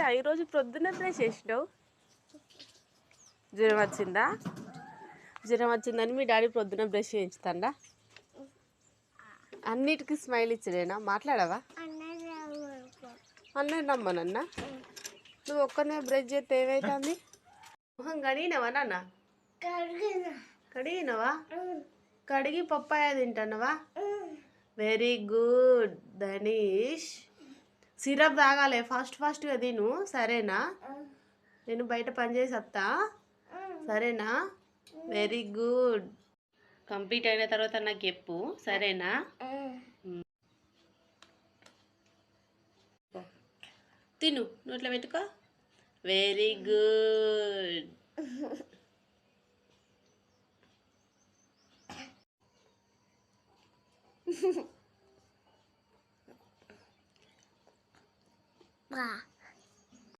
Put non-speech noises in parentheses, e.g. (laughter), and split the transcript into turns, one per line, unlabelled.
ఏంటిరా ఈరోజు ప్రొద్దున బ్రష్ చేసినావు జ్వరం వచ్చిందా? జ్వరం వచ్చిందని మీ డాడీ ప్రొద్దున బ్రష్ చేయించుతాడా? అన్నిటికీ స్మైల్ ఇచ్చడేనా? మాట్లాడవా? అన్నయ్య నమ్మనన్నా నువ్వు ఒక్కనే బ్రష్ చేస్తే ఏమవుతుంది మొహం కడిగినవా నాన్న? కడిగినవా? కడిగి పప్పాయ తింటున్నావా? వెరీ గుడ్ ధనీష్ సిరప్ తాగాలి. ఫాస్ట్ ఫాస్ట్గా తిను. సరేనా? నేను బయట పని చేసి వస్తా. సరేనా? Very good. కంప్లీట్ అయిన తర్వాత నాకు చెప్పు. సరేనా? తిను. నోట్లో పెట్టుకో. Very good. (laughs)
Бра.